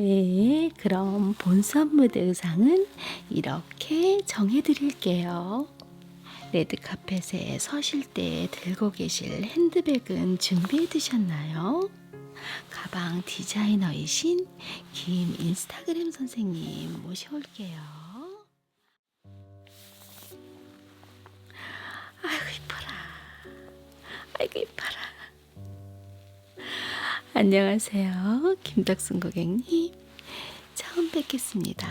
네, 그럼 본선 무대 의상은 이렇게 정해드릴게요. 레드 카펫에 서실 때 들고 계실 핸드백은 준비해 두셨나요? 가방 디자이너이신 김 인스타그램 선생님 모셔올게요. 아이고 이뻐라. 아이고 이뻐라. 안녕하세요. 김덕순 고객님. 처음 뵙겠습니다.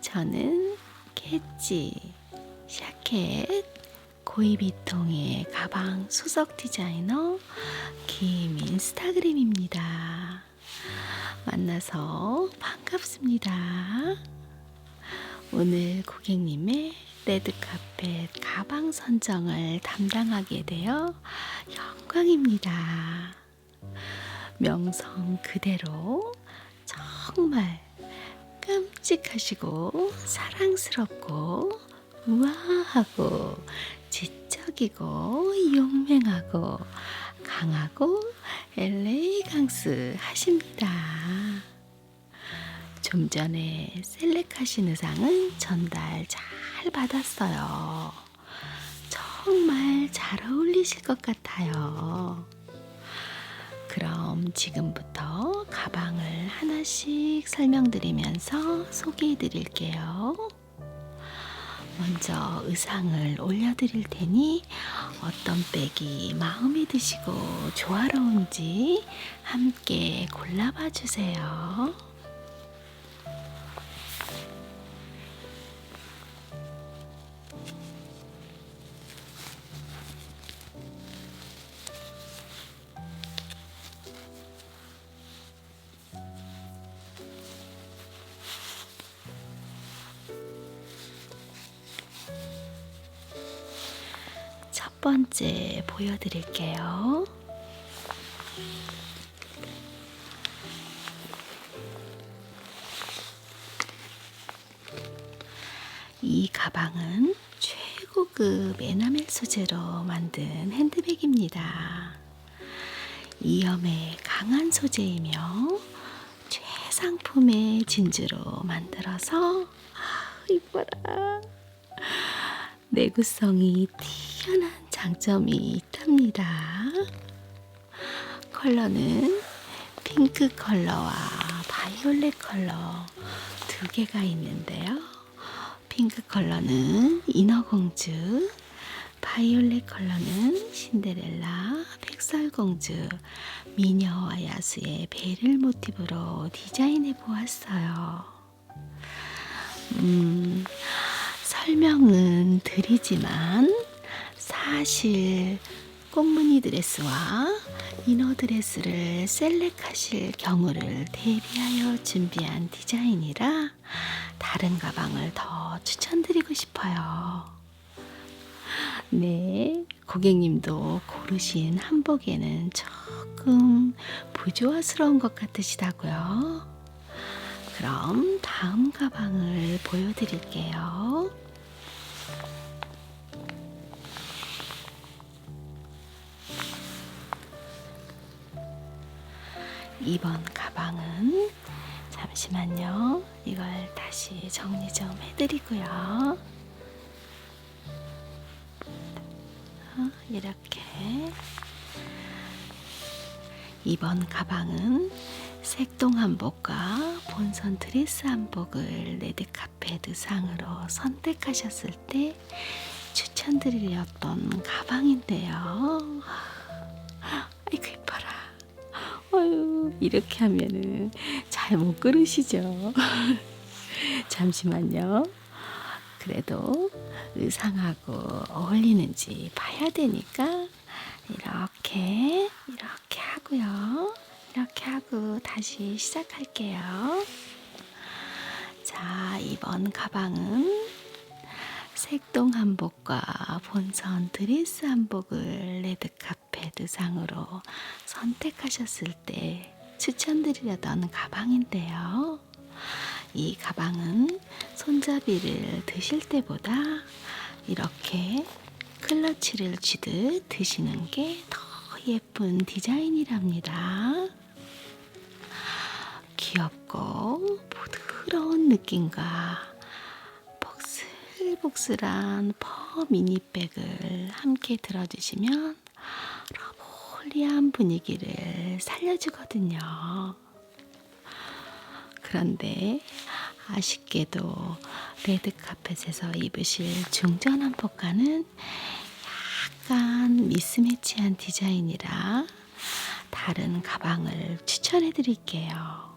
저는 캐치, 샤켓, 고이비통의 가방 수석 디자이너 김인스타그램입니다. 만나서 반갑습니다. 오늘 고객님의 레드카펫 가방 선정을 담당하게 되어 영광입니다. 명성 그대로 정말 깜찍하시고 사랑스럽고 우아하고 지적이고 용맹하고 강하고 엘레강스 하십니다. 좀 전에 셀렉하신 의상은 전달 잘 받았어요. 정말 잘 어울리실 것 같아요. 그럼 지금부터 가방을 하나씩 설명드리면서 소개해 드릴게요. 먼저 의상을 올려드릴 테니 어떤 백이 마음에 드시고 조화로운지 함께 골라봐 주세요. 번째 보여드릴게요. 이 가방은 최고급 에나멜 소재로 만든 핸드백입니다. 이염의 강한 소재이며 최상품의 진주로 만들어서 아, 이뻐라. 내구성이 뛰어난 장점이 있답니다. 컬러는 핑크 컬러와 바이올렛 컬러 두 개가 있는데요. 핑크 컬러는 인어공주, 바이올렛 컬러는 신데렐라, 백설공주, 미녀와 야수의 배를 모티브로 디자인해 보았어요. 음, 설명은 드리지만 사실 꽃무늬 드레스와 이너 드레스를 셀렉하실 경우를 대비하여 준비한 디자인이라 다른 가방을 더 추천드리고 싶어요. 네, 고객님도 고르신 한복에는 조금 부조화스러운 것 같으시다고요. 그럼 다음 가방을 보여드릴게요. 이번 가방은 잠시만요. 이걸 다시 정리 좀 해드리고요. 어, 이렇게 이번 가방은 색동 한복과 본선 드레스 한복을 레드카펫 의상으로 선택하셨을 때 추천드리렸던 가방인데요. 아이고. 아유 이렇게 하면은 잘못 고르시죠. 잠시만요. 그래도 의상하고 어울리는지 봐야 되니까 이렇게 이렇게 하고요. 이렇게 하고 다시 시작할게요. 자, 이번 가방은 색동 한복과 본선 드레스 한복을 레드카펫 의상으로 선택하셨을 때 추천드리려던 가방인데요. 이 가방은 손잡이를 드실 때보다 이렇게 클러치를 쥐듯 드시는 게 더 예쁜 디자인이랍니다. 귀엽고 부드러운 느낌과 복슬복슬한 퍼 미니백을 함께 들어주시면 러블리한 분위기를 살려주거든요. 그런데 아쉽게도 레드 카펫에서 입으실 중전 한복과는 약간 미스매치한 디자인이라 다른 가방을 추천해 드릴게요.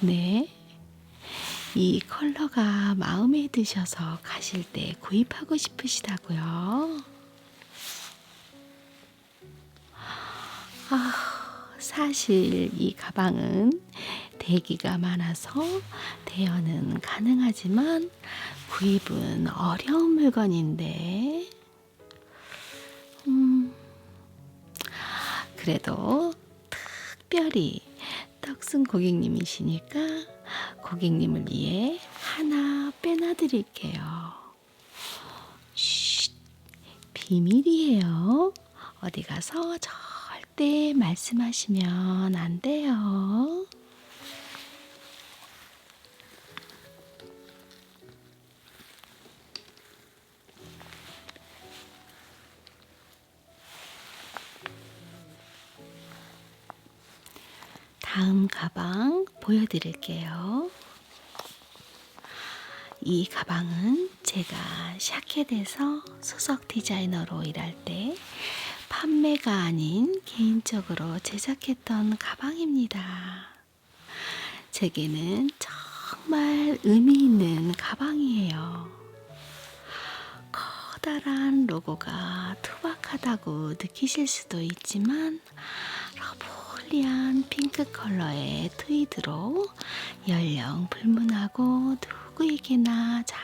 네. 이 컬러가 마음에 드셔서 가실 때 구입하고 싶으시다고요. 아, 사실 이 가방은 대기가 많아서 대여는 가능하지만 구입은 어려운 물건인데, 음, 그래도 특별히 떡순 고객님이시니까 고객님을 위해 하나 빼놔드릴게요. 쉿, 비밀이에요. 어디 가서 절대 말씀하시면 안 돼요. 다음 가방 보여드릴게요. 이 가방은 제가 샤켓에서 소속 디자이너로 일할 때 판매가 아닌 개인적으로 제작했던 가방입니다. 제게는 정말 의미 있는 가방이에요. 커다란 로고가 투박하다고 느끼실 수도 있지만 러 블리한 핑크 컬러의 트위드로 연령 불문하고 누구에게나 잘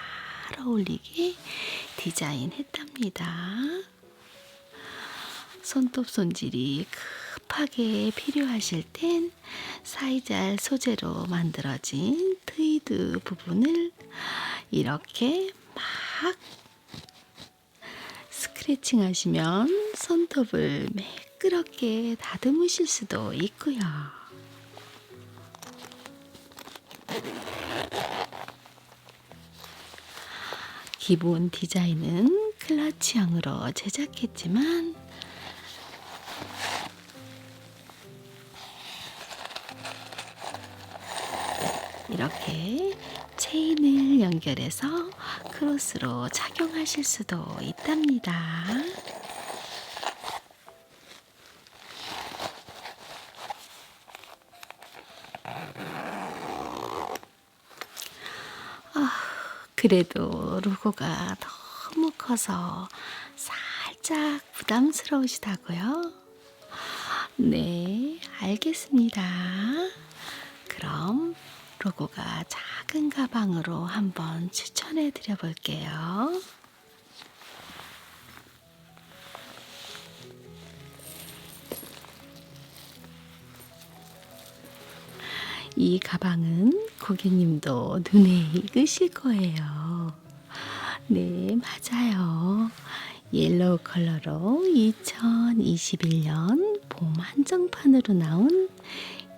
어울리게 디자인했답니다. 손톱 손질이 급하게 필요하실 땐 사이잘 소재로 만들어진 트위드 부분을 이렇게 막 스크래칭 하시면 손톱을 매끄 럽게 다듬으실 수도 있고요. 기본 디자인은 클러치형으로 제작했지만 이렇게 체인을 연결해서 크로스로 착용하실 수도 있답니다. 아, 그래도 로고가 너무 커서 살짝 부담스러우시다고요? 네, 알겠습니다. 그럼 로고가 작은 가방으로 한번 추천해 드려 볼게요. 이 가방은 고객님도 눈에 익으실 거예요. 네, 맞아요. 옐로우 컬러로 2021년 봄 한정판으로 나온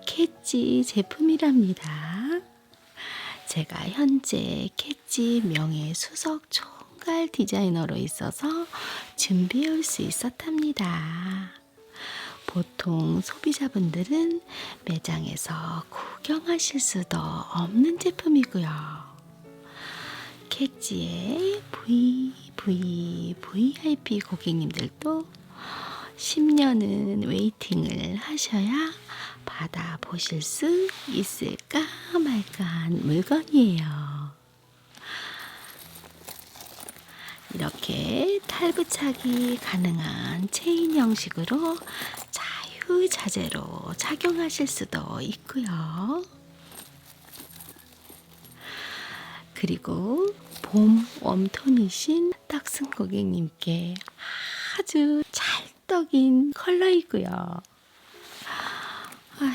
캐치 제품이랍니다. 제가 현재 캐치 명예 수석 총괄 디자이너로 있어서 준비해 올 수 있었답니다. 보통 소비자분들은 매장에서 구경하실 수도 없는 제품이고요. 캐치의 V, V, VIP 고객님들도 10년은 웨이팅을 하셔야 받아보실 수 있을까 말까한 물건이에요. 이렇게 탈부착이 가능한 체인 형식으로 자유자재로 착용하실 수도 있고요. 그리고 봄 웜톤이신 떡순 고객님께 아주 찰떡인 컬러이고요. 아휴,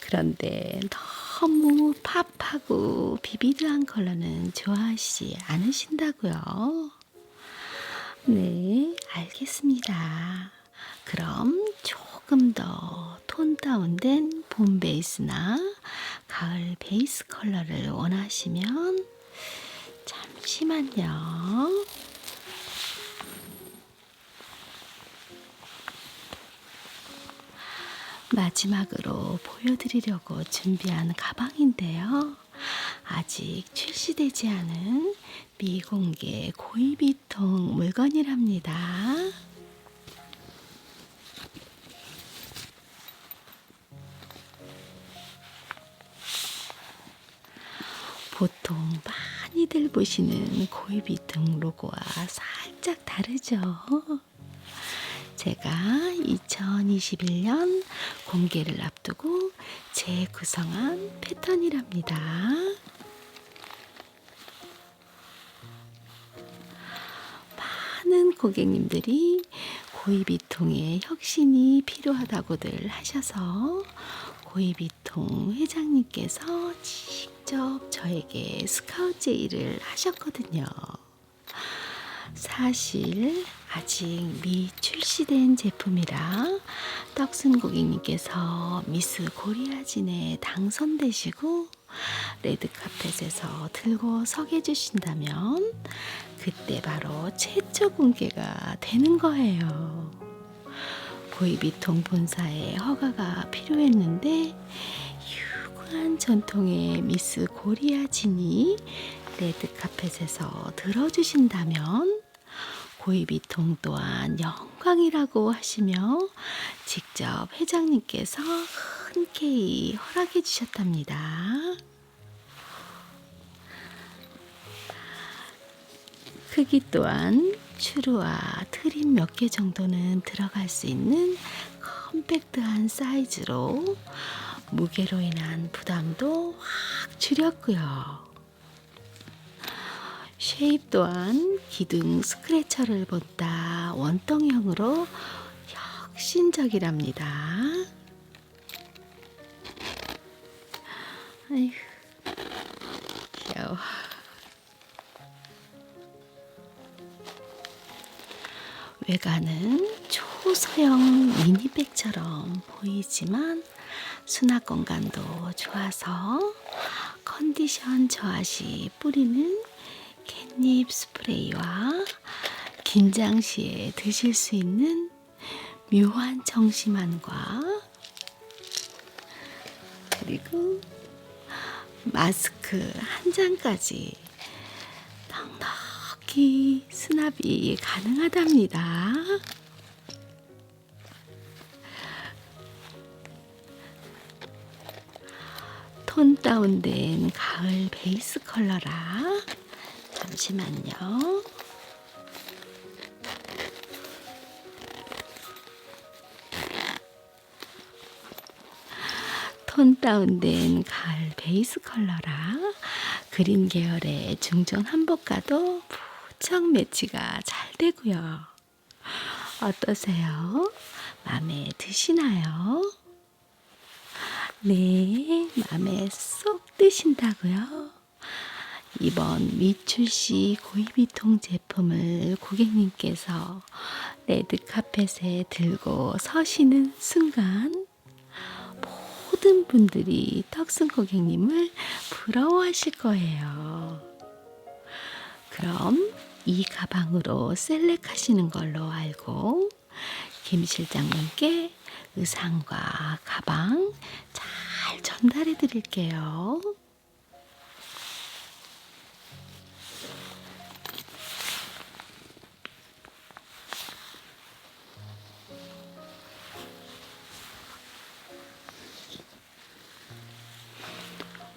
그런데 너무 팝하고 비비드한 컬러는 좋아하시지 않으신다고요. 네, 알겠습니다. 그럼 조금 더 톤 다운된 봄 베이스나 가을 베이스 컬러를 원하시면 잠시만요. 마지막으로 보여드리려고 준비한 가방인데요. 아직 출시되지 않은 미공개 고이비통 물건이랍니다. 보통 많이들 보시는 고이비통 로고와 살짝 다르죠. 제가 2021년 공개를 앞두고 재구성한 패턴이랍니다. 많은 고객님들이 고이비통의 혁신이 필요하다고들 하셔서 고이비통 회장님께서 직접 저에게 스카우트 제의를 하셨거든요. 사실 아직 미출시된 제품이라 떡순 고객님께서 미스 코리아진에 당선되시고 레드카펫에서 들고 서게 주신다면 그때 바로 최초 공개가 되는 거예요. 보이비통 본사의 허가가 필요했는데 유구한 전통의 미스 고리아진이 레드카펫에서 들어주신다면 고이비통 또한 영광이라고 하시며 직접 회장님께서 흔쾌히 허락해 주셨답니다. 크기 또한 추루와 트림 몇 개 정도는 들어갈 수 있는 컴팩트한 사이즈로 무게로 인한 부담도 확 줄였고요. 쉐입 또한 기둥 스크래처를 본다 원덩형으로 혁신적이랍니다. 아휴, 귀여워. 외관은 초소형 미니백처럼 보이지만 수납 공간도 좋아서 컨디션 저하 시 뿌리는 캣닙 스프레이와 긴장 시에 드실 수 있는 묘한 정심환과 그리고 마스크 한 장까지 넉넉히 수납이 가능하답니다. 톤 다운된 가을 베이스 컬러라 잠시만요. 톤 다운된 가을 베이스 컬러라 그린 계열의 중전 한복과도 무척 매치가 잘 되고요. 어떠세요? 마음에 드시나요? 네, 마음에 쏙 드신다고요? 이번 미출시 고이비통 제품을 고객님께서 레드카펫에 들고 서시는 순간 모든 분들이 턱순 고객님을 부러워하실 거예요. 그럼 이 가방으로 셀렉하시는 걸로 알고 김 실장님께 의상과 가방 잘 전달해 드릴게요.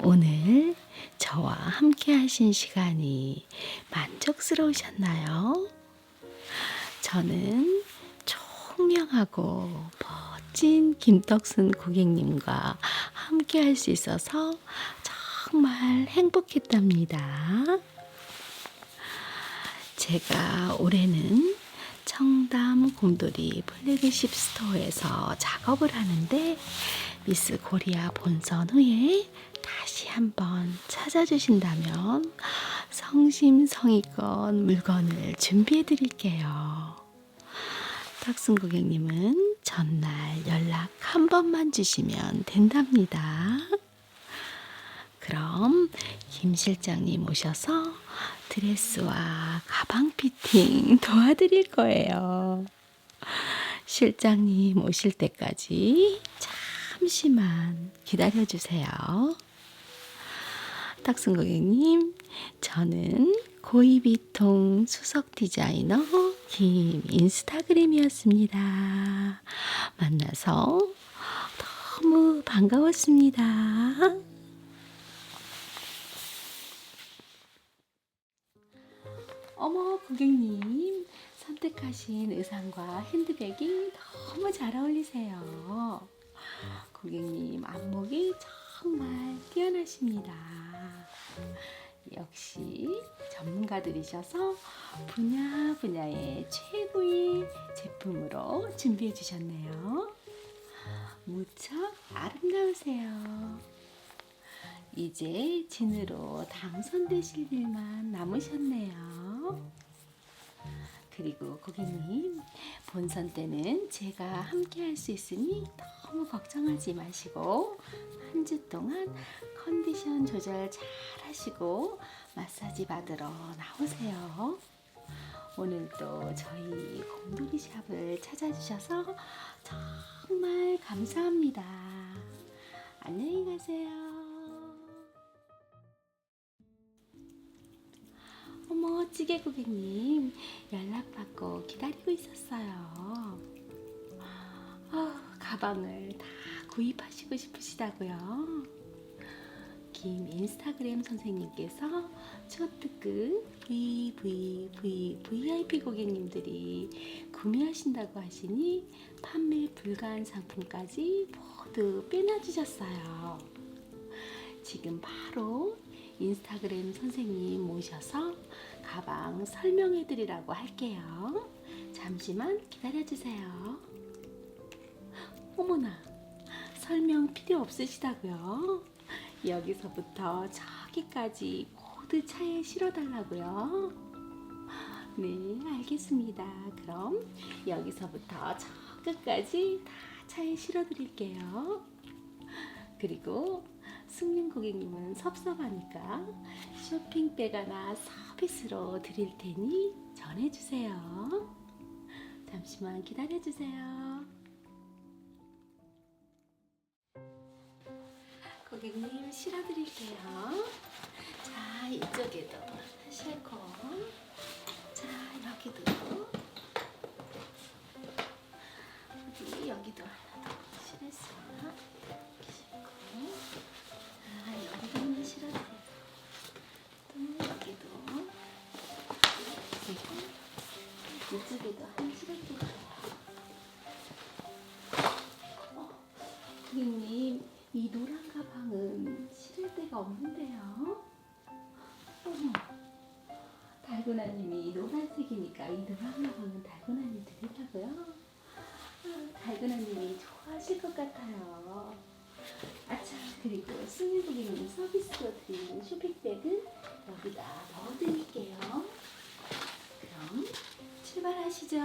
오늘 저와 함께 하신 시간이 만족스러우셨나요? 저는 총명하고 멋진 김떡순 고객님과 함께 할 수 있어서 정말 행복했답니다. 제가 올해는 청담 곰돌이 플래그십 스토어에서 작업을 하는데 미스 코리아 본선 후에 다시 한번 찾아주신다면 성심성의껏 물건을 준비해 드릴게요. 탁순 고객님은 전날 연락 한 번만 주시면 된답니다. 그럼 김 실장님 오셔서 드레스와 가방 피팅 도와드릴 거예요. 실장님 오실 때까지 잠시만 기다려 주세요. 탁순 고객님, 저는 고이비통 수석 디자이너 김 인스타그램이었습니다. 만나서 너무 반가웠습니다. 어머, 고객님. 선택하신 의상과 핸드백이 너무 잘 어울리세요. 고객님, 안목이 정말 뛰어나십니다. 역시 전문가들이셔서 분야 분야의 최고의 제품으로 준비해 주셨네요. 무척 아름다우세요. 이제 진으로 당선되실 일만 남으셨네요. 그리고 고객님, 본선 때는 제가 함께 할 수 있으니 너무 걱정하지 마시고 한 주 동안 컨디션 조절 잘 하시고 마사지 받으러 나오세요. 오늘도 저희 곰돌이 샵을 찾아주셔서 정말 감사합니다. 안녕히 가세요. 어머, 찌개 고객님. 연락받고 기다리고 있었어요. 아, 가방을 다 구입하시고 싶으시다고요? 김 인스타그램 선생님께서 초특급 VV, V, VIP 고객님들이 구매하신다고 하시니 판매 불가한 상품까지 모두 빼놔주셨어요. 지금 바로 인스타그램 선생님 모셔서 가방 설명해 드리라고 할게요. 잠시만 기다려 주세요. 어머나, 설명 필요 없으시다고요? 여기서부터 저기까지 모두 차에 실어 달라고요? 네, 알겠습니다. 그럼 여기서부터 저 끝까지 다 차에 실어 드릴게요. 그리고 승윤 고객님은 섭섭하니까 쇼핑백 하나 서비스로 드릴 테니 전해주세요. 잠시만 기다려주세요. 고객님 실어드릴게요. 자, 이쪽에도 실고, 자, 여기도, 어디, 여기도 하나 더 실었어요. 실고. 아, 여기도 하나 실어드려요. 또 여기도 그리고 이쪽에도 하나 실어드려요. 어, 고객님, 이 노란 가방은 실을 데가 없는데요. 어머, 달고나님이 노란색이니까 이 노란 가방은 달고나님 드리려고요. 아, 달고나님이 좋아하실 것 같아요. 아차 그리고 고객님 서비스로 드리는 쇼핑백은 여기다 넣어드릴게요. 그럼 출발하시죠.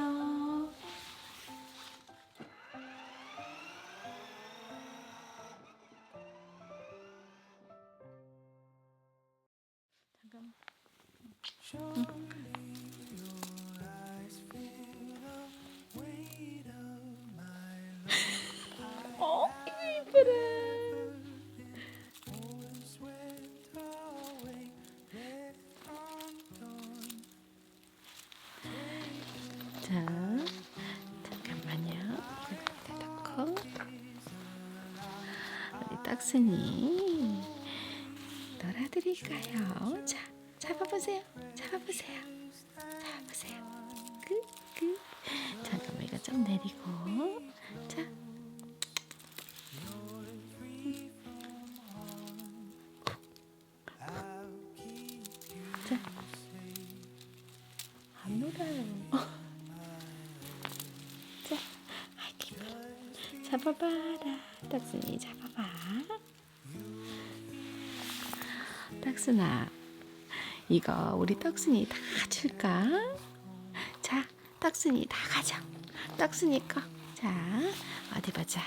딱순이 놀아드릴까요? 자, 잡아보세요. 잡아보세요. 잡아보세요. 그, 그. 잠깐만 이거 좀 내리고. 자. 잡아봐라. 딱순이 잡아 봐. 딱순아, 이거 우리 떡순이 다 줄까? 자, 떡순이 다 가져. 떡순이 거. 자, 어디 보자.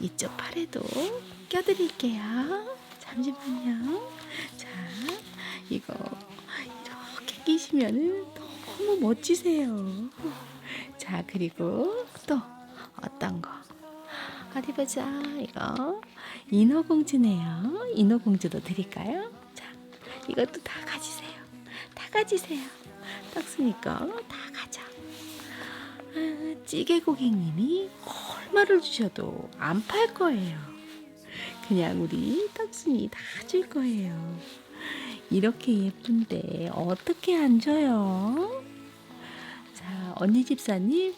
이쪽 팔에도 껴드릴게요. 잠시만요. 자, 이거 이렇게 끼시면은 너무 멋지세요. 자, 그리고 또? 어디 보자. 이거 인어공주네요. 인어공주도 드릴까요? 자, 이것도 다 가지세요. 다 가지세요. 떡순이 거다 가져. 아, 찌개 고객님이 얼마를 주셔도 안 팔 거예요. 그냥 우리 떡순이 다 줄 거예요. 이렇게 예쁜데 어떻게 안 줘요? 자, 언니 집사님,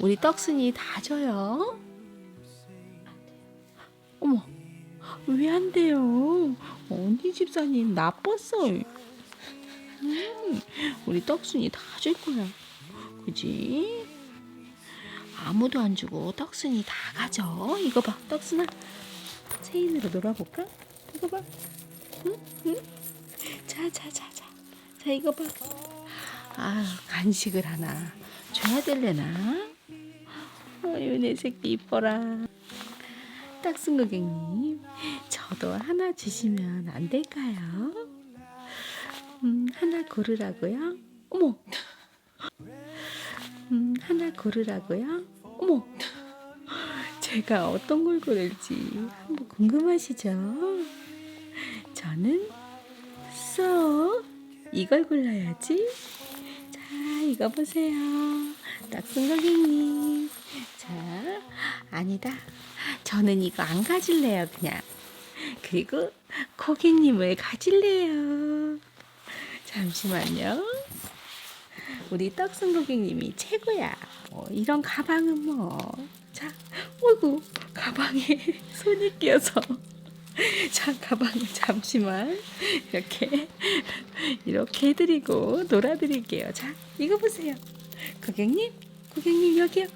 우리 떡순이 다 줘요. 어머, 왜 안 돼요? 언니 집사님 나빴어요. 음, 우리 떡순이 다 줄 거야. 그지? 아무도 안 주고 떡순이 다 가져. 이거 봐, 떡순아. 체인으로 놀아볼까? 이거 봐. 응? 응? 자, 자, 자, 자. 자, 이거 봐. 아, 간식을 하나 줘야 될래나? 어유, 내 새끼 이뻐라. 떡순 고객님, 저도 하나 주시면 안 될까요? 음, 하나 고르라고요? 어머! 음, 하나 고르라고요? 어머! 제가 어떤 걸 고를지 한번 궁금하시죠? 저는 쏙 이걸 골라야지. 자, 이거 보세요. 딱순 고객님. 자, 아니다. 저는 이거 안 가질래요, 그냥. 그리고 고객님을 가질래요. 잠시만요. 우리 떡순 고객님이 최고야. 뭐 이런 가방은 뭐. 자, 어이구, 가방에 손이 끼어서. 자, 가방을 잠시만 이렇게 이렇게 해드리고 놀아드릴게요. 자, 이거 보세요. 고객님, 고객님 여기요.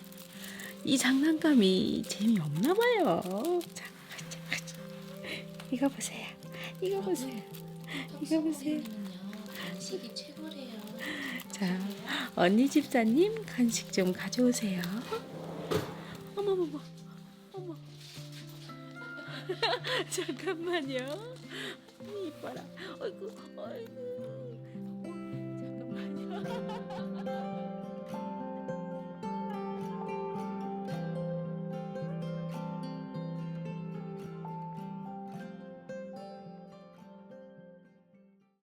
이 장난감이 재미없나 봐요. 자, 자, 자. 이거 보세요. 이거 보세요. 이거 보세요. 간식이 최고래요. 자, 언니 집사님 간식 좀 가져오세요. 어머머머. 어머. 잠깐만요. 이뻐라. 어이구, 어이구. 잠깐만요.